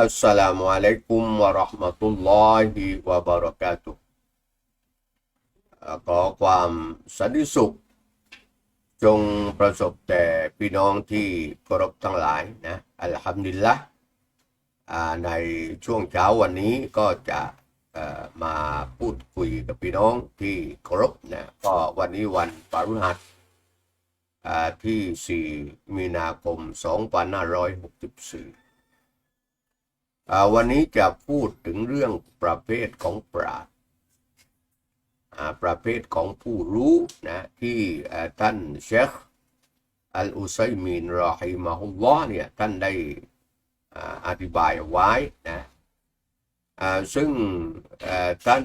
อัสสลามุอะลัยกุมวะเราะห์มะตุลลอฮิวะบะเราะกาตุฮ์อ่าขอความสันติสุข จงประสบแต่พี่น้องที่เคารพทั้งหลายนะอัลฮัมดุลิลละในช่วงเช้าวันนี้ก็จะมาพูดคุยกับพี่น้องที่เคารพนะก็วันนี้วันปารุหัสอ่าที่ 4 มีนาคม 2564อ่ วันนี้จะพูดถึงเรื่องประเภทของปราชญ์ประเภทของผู้รู้นะที่ท่านเชคอัลอุซัยมีนรอฮิมะฮุลลอเนี่ยท่านได้อธิบายไว้นะซึ่งท่าน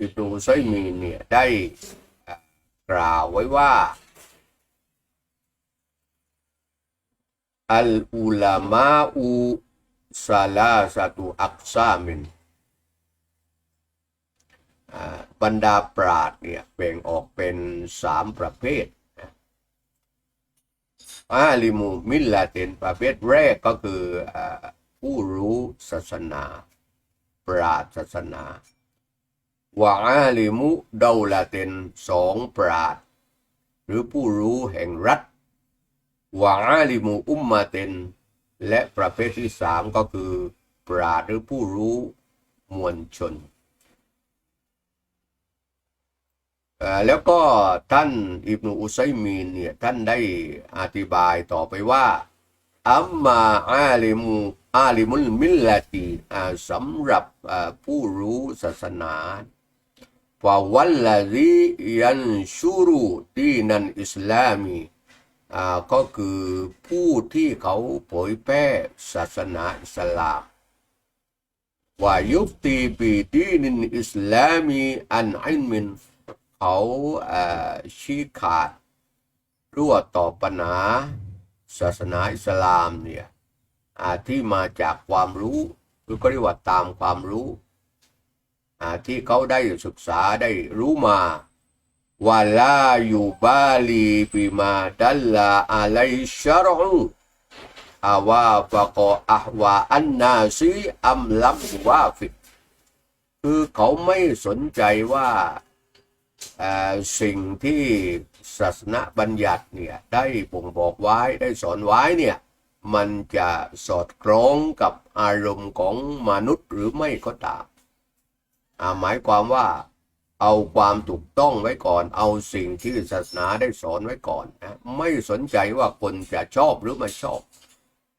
อิบนุอุซัยมีนเนี่ยได้กล่าวไว้ว่าอัลอุลามาอู ซาลาสตุอักซามินอ่าบรรดาปราดเนี่ยแบ่งออกเป็นสามประเภทอาลิมูมิลลาเตนประเภทแรกก็คือผู้รู้ศาสนา ปราดศาสนาวะอาลิมุดาลาเตนสองปราดหรือผู้รู้แห่งรัฐวะอาลิมูอุมมาเตน และประเภทที่สามก็คือ ปราดหรือผู้รู้มวลชน แล้วก็ท่านอิบนุอุซัยมีนเนี่ยท่านได้อธิบายต่อไปว่าอัมมาอาลิมูอาลิมุลมิลลาตีสำหรับผู้รู้ศาสนาฟาวัลลาซียันชูรุดีนันอิสลามี ก็คือผู้ที่เขาเผยแพร่ศาสนาอิสลามว่ายุติปีดีนินอิสลามีอันอินมินเขาชี้ขาดรั่วต่อปัญหาศาสนาอิสลามเนี่ยที่มาจากความรู้หรือก็เรียกว่าตามความรู้ที่เขาได้ศึกษาได้รู้มา วะลายุบาลีบิมาดัลลาอลัยชะรุอาวาฟะกออะวาอันนาซีอัมลัมวาฟิดคือเขาไม่สนใจว่าสิ่งที่ศาสนาบัญญัติเนี่ยได้บ่งบอกไว้ได้สอนไว้เนี่ยมันจะสอดคล้องกับอารมณ์ของมนุษย์หรือไม่ก็ตามหมายความว่า เอาความถูกต้องไว้ก่อน เอาสิ่งที่ศาสนาได้สอนไว้ก่อนนะไม่สนใจว่าคนจะชอบหรือไม่ชอบ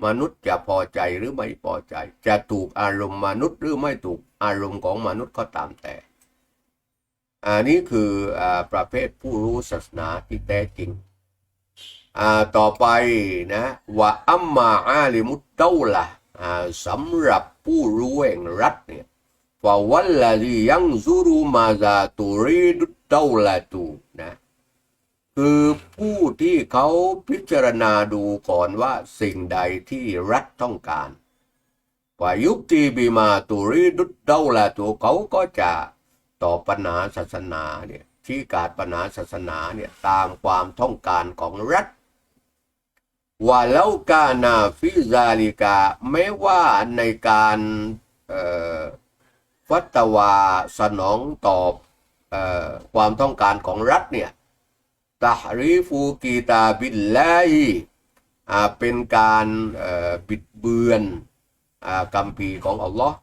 มนุษย์จะพอใจหรือไม่พอใจ จะถูกอารมณ์มนุษย์หรือไม่ถูกอารมณ์ของมนุษย์ก็ตามแต่อันนี้คืออประเภทผู้รู้ศาสนาที่แท้จริงต่อไปนะว่าอัมมาอาลิมุตเต้ละอ่าสำหรับผู้รู้แห่งรัฐเนี่ย فوالذي ينظر ماذا تريد الدولة นะคือผู้ที่เขาพิจารณาดูก่อนว่าสิ่งใดที่รัฐต้องการว่ายุคตีบีมาตุริดุดเดาละตัวเขาก็จะตอบปัญหาศาสนาเนี่ยที่การปัญหาศาสนาเนี่ยตามความต้องการของรัฐ ว่าแล้วกานาฟิซาลิกาแม้ว่าในการเอ่อ ฟัตวาสนองตอบออความต้องการของรัฐเนี่ยตาริฟูกีตาบิลลาฮีเป็นการเอ่อบิดเบือนอ่าคำพีร์ของอัลลอฮ์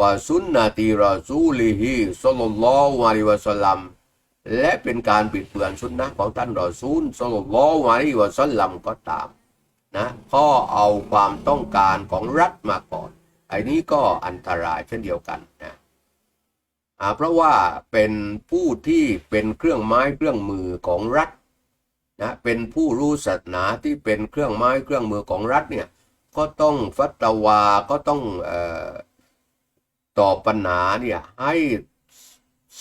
วาสุนนะตีรอซูลิฮิสลลลอฮุอะลัยฮิวะสลลัมและเป็นการบิดเบือนสุนนะของท่านรอซูลสลลลอฮุอะลัยฮิวะสลลัมก็ตามนะก็เอาความต้องการของรัฐมาก่อน ไอ้นี้ก็อันตรายเช่นเดียวกันนะ เพราะว่าเป็นผู้ที่เป็นเครื่องไม้เครื่องมือของรัฐนะเป็นผู้รู้ศาสนาที่เป็นเครื่องไม้เครื่องมือของรัฐเนี่ยก็ต้องฟัตวาก็ต้องออตอบปัญหาเนี่ยให้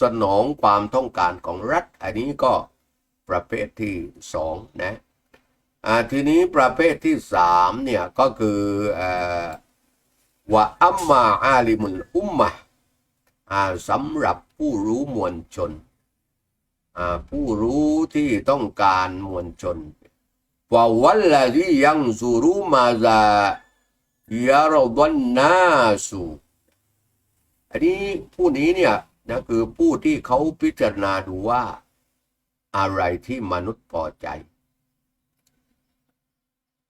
สนองความต้องการของรัฐ อันนี้ก็ประเภทที่สองนะทีนี้ประเภทที่สามเนี่ยก็คืออว่าอัมมาอาลิมุลอุมมะอ่า สำหรับผู้รู้มวลชน ผู้รู้ที่ต้องการมวลชนว่าวัลลที่ยังสูรุมาซายารดันนาสูอันนี้ผู้นี้เนี่ยนะคือผู้ที่เขาพิจารณาดูว่า อะไรที่มนุษย์พอใจ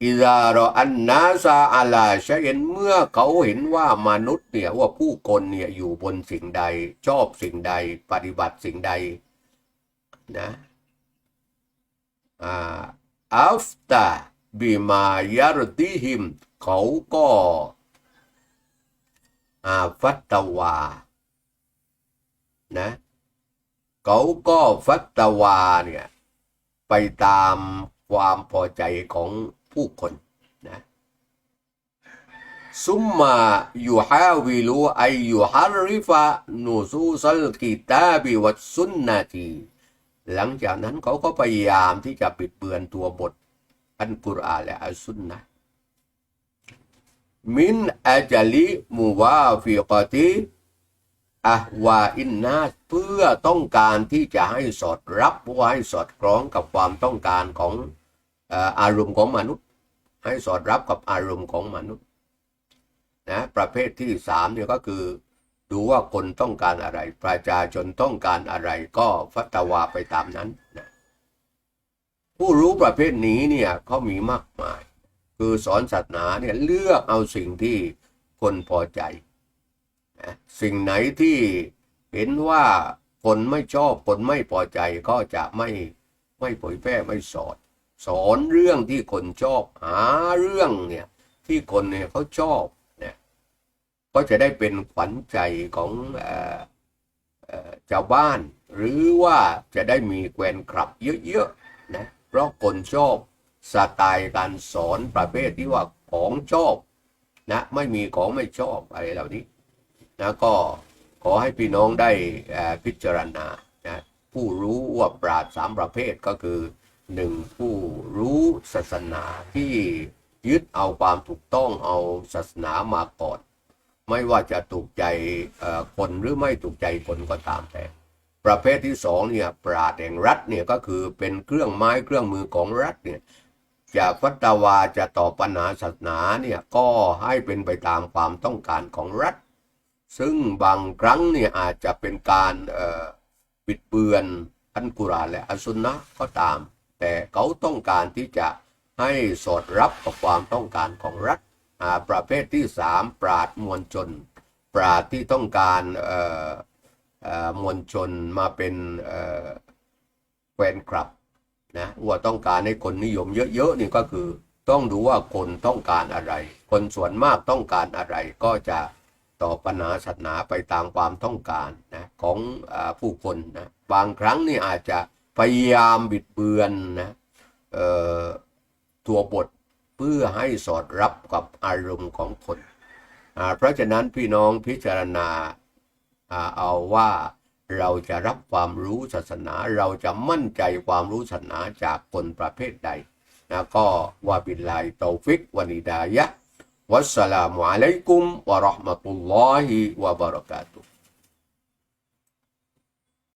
อิซารออันนาซาอาลาชเอ็นเมื่อเขาเห็นว่ามนุษย์เนี่ยว่าผู้คนเนี่ยอยู่บนสิ่งใด ชอบสิ่งใด ปฏิบัติสิ่งใดนะอาอัฟตาบิมายารติหิม เขาก็อาฟัตตวานะเขาก็ฟัตตวาเนี่ยไปตามความพอใจของ ผู้คนนะซุมมายูฮาวิลูไอยูฮาริฟะนูซูซัลกิตาบิวัตสุนนาทีหลังจากนั้นเขาก็พยายามที่จะปิดเบือนตัวบทอันกุรอานและอัลสุนนะมินอาจลิมูวาฟิกติอะวาอินนาสเพื่อต้องการที่จะให้สอดรับว่าให้สอดคล้องกับความต้องการของ อารมณ์ของมนุษย์ ให้สอดรับกับอารมณ์ของมนุษย์นะประเภทที่สามเนี่ยก็คือดูว่าคนต้องการอะไร ประชาชนต้องการอะไรก็ฟัตวาไปตามนั้นนะผู้รู้ประเภทนี้เนี่ยเขามีมากมาย คือสอนศาสนาเนี่ยเลือกเอาสิ่งที่คนพอใจนะสิ่งไหนที่เห็นว่าคนไม่ชอบคนไม่พอใจก็จะไม่ไม่เผยแพร่ไม่สอน สอนเรื่องที่คนชอบ หาเรื่องเนี่ยที่คนเนี่ยเขาชอบเนี่ยก็จะได้เป็นขวัญใจของเออเออชาวบ้าน หรือว่าจะได้มีแกวนคลับเยอะๆนะเพราะคนชอบสไตล์การสอนประเภทที่ว่าของชอบนะไม่มีของไม่ชอบอะไรเหล่านี้นะก็ขอให้พี่น้องได้พิจารณานะผู้รู้ว่าปราดสามประเภทก็คือ หนึ่งผู้รู้ศาสนาที่ยึดเอาความถูกต้องเอาศาสนามาก่อน ไม่ว่าจะถูกใจคนหรือไม่ถูกใจคนก็ตามแต่ ประเภทที่สองเนี่ยปราดแห่งรัฐเนี่ยก็คือเป็นเครื่องไม้เครื่องมือของรัฐเนี่ยจะฟัตวาจะตอบปัญหาศาสนาเนี่ยก็ให้เป็นไปตามความต้องการของรัฐ ซึ่งบางครั้งเนี่ยอาจจะเป็นการเอ่อบิดเบือนอันกุรานและอัสุนนะก็ตาม แต่เขาต้องการที่จะให้สอดรับกับความต้องการของรัฐประเภทที่สามปราดมวลชน ปราดที่ต้องการมวลชนมาเป็นแฟนคลับนะว่าต้องการให้คนนิยมเยอะๆนี่ก็คือต้องดูว่าคนต้องการอะไร คนส่วนมากต้องการอะไรก็จะตอบปัญหาศาสนาไปตามความต้องการนะของอผู้คนนะบางครั้งนี่อาจจะ พยายามบิดเบือนนะตัวบทเพื่อให้สอดรับกับอารมณ์ของคนเพราะฉะนั้นพี่น้องพิจารณาเอาว่าเราจะรับความรู้ศาสนา เราจะมั่นใจความรู้ศาสนาจากคนประเภทใดนะก็วาบิลลาฮิตอฟิกวานิดายะวัสสลามุอะลัยกุมวะราะห์มะตุลลอฮิวะบะเราะกาตุฮ